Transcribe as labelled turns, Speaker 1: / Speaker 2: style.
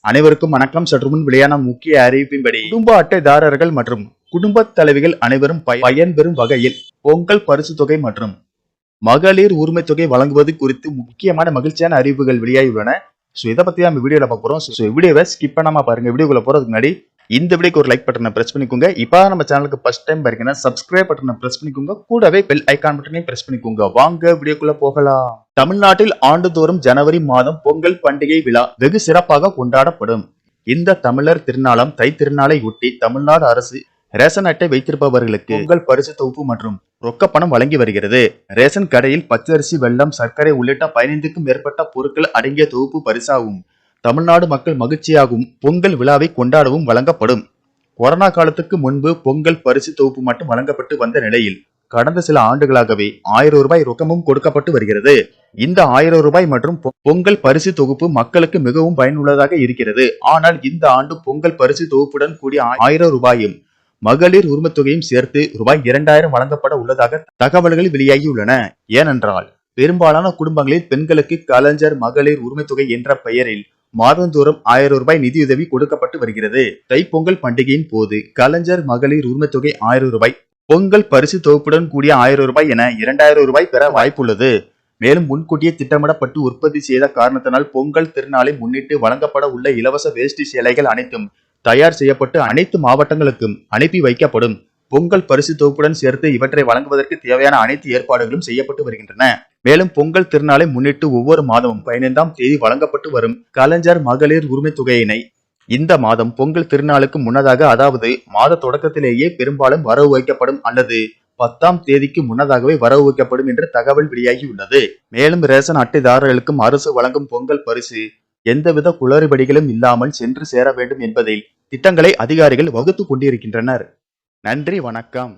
Speaker 1: அனைவருக்கும் வணக்கம். சற்று முன் வெளியான முக்கிய அறிவிப்பின்படி குடும்ப அட்டைதாரர்கள் மற்றும் குடும்ப தலைவிகள் அனைவரும் பய- பயன்பெறும் வகையில் பொங்கல் பரிசு தொகை மற்றும் மகளிர் உரிமை தொகை வழங்குவது குறித்து முக்கியமான மகிழ்ச்சியான அறிவிப்புகள் வெளியாகியுள்ளன. ஸோ இதை பத்தி நம்ம வீடியோல பார்க்க போறோம். ஸோ வீடியோவை ஸ்கிப் பண்ணாம பாருங்க. வீடியோக்குள்ள போறதுக்கு முன்னாடி இந்த வீடியோக்கு ஒரு லைக் பட்டனை பிரஸ் பண்ணிக்கோங்க. இப்போ நம்ம சேனலுக்கு ஃபர்ஸ்ட் டைம் பாருங்கன்னா சப்ஸ்கிரைப் பட்டனை பிரஸ் பண்ணிக்கோங்க. கூடவே பெல் ஐக்கான் பட்டனையும் பிரஸ் பண்ணிக்கோங்க. வாங்க வீடியோக்குள்ள போகலாம். தமிழ்நாட்டில் ஆண்டுதோறும் ஜனவரி மாதம் பொங்கல் பண்டிகை விழா வெகு சிறப்பாக கொண்டாடப்படும். இந்த தமிழர் திருநாளாம் தை திருநாளை ஒட்டி தமிழ்நாடு அரசு ரேஷன் அட்டை வைத்திருப்பவர்களுக்கு பொங்கல் பரிசு தொகுப்பு மற்றும் ரொக்க பணம் வழங்கி வருகிறது. ரேஷன் கடையில் பச்சரிசி வெள்ளம் சர்க்கரை உள்ளிட்ட பதினைந்துக்கும் மேற்பட்ட பொருட்கள் அடங்கிய தொகுப்பு பரிசாகும் தமிழ்நாடு மக்கள் மகிழ்ச்சியாகவும் பொங்கல் விழாவை கொண்டாடவும் வழங்கப்படும். கொரோனா காலத்துக்கு முன்பு பொங்கல் பரிசு தொகுப்பு மட்டும் வழங்கப்பட்டு வந்த நிலையில் கடந்த சில ஆண்டுகளாகவே ஆயிரம் ரூபாய் ரொக்கமும் கொடுக்கப்பட்டு வருகிறது. இந்த ஆயிரம் ரூபாய் மற்றும் பொங்கல் பரிசு தொகுப்பு மக்களுக்கு மிகவும் பயனுள்ளதாக இருக்கிறது. ஆனால் இந்த ஆண்டு பொங்கல் பரிசு தொகுப்புடன் கூடிய ஆயிரம் ரூபாயும் மகளிர் உரிமைத் தொகையும் சேர்த்து ரூபாய் இரண்டாயிரம் வழங்கப்பட உள்ளதாக தகவல்கள் வெளியாகியுள்ளன. ஏனென்றால் பெரும்பாலான குடும்பங்களில் பெண்களுக்கு கலைஞர் மகளிர் உரிமைத் தொகை என்ற பெயரில் மாதந்தோறும் ஆயிரம் ரூபாய் நிதியுதவி கொடுக்கப்பட்டு வருகிறது. தைப்பொங்கல் பண்டிகையின் போது கலைஞர் மகளிர் உரிமைத் தொகை ஆயிரம் ரூபாய் பொங்கல் பரிசு தொகுப்புடன் கூடிய ஆயிரம் ரூபாய் என இரண்டாயிரம் ரூபாய் பெற வாய்ப்புள்ளது. மேலும் முன்கூட்டியே திட்டமிடப்பட்டு உற்பத்தி செய்த காரணத்தினால் பொங்கல் திருநாளை முன்னிட்டு வழங்கப்பட உள்ள இலவச வேஷ்டி சேலைகள் அனைத்தும் தயார் செய்யப்பட்டு அனைத்து மாவட்டங்களுக்கும் அனுப்பி வைக்கப்படும். பொங்கல் பரிசு தொகுப்புடன் சேர்த்து இவற்றை வழங்குவதற்கு தேவையான அனைத்து ஏற்பாடுகளும் செய்யப்பட்டு வருகின்றன. மேலும் பொங்கல் திருநாளை முன்னிட்டு ஒவ்வொரு மாதமும் பதினைந்தாம் தேதி வழங்கப்பட்டு வரும் கலைஞர் மகளிர் உரிமை தொகையினை இந்த மாதம் பொங்கல் திருநாளுக்கு முன்னதாக அதாவது மாத தொடக்கத்திலேயே பெரும்பாலும் வரவு வைக்கப்படும் அல்லது பத்தாம் தேதிக்கு முன்னதாகவே வரவு வைக்கப்படும் என்று தகவல் வெளியாகியுள்ளது மேலும் ரேஷன் அட்டைதாரர்களுக்கும் அரசு வழங்கும் பொங்கல் பரிசு எந்தவித குளறுபடிகளும் இல்லாமல் சென்று சேர வேண்டும் என்பதில் திட்டங்களை அதிகாரிகள் வகுத்து கொண்டிருக்கின்றனர். நன்றி வணக்கம்.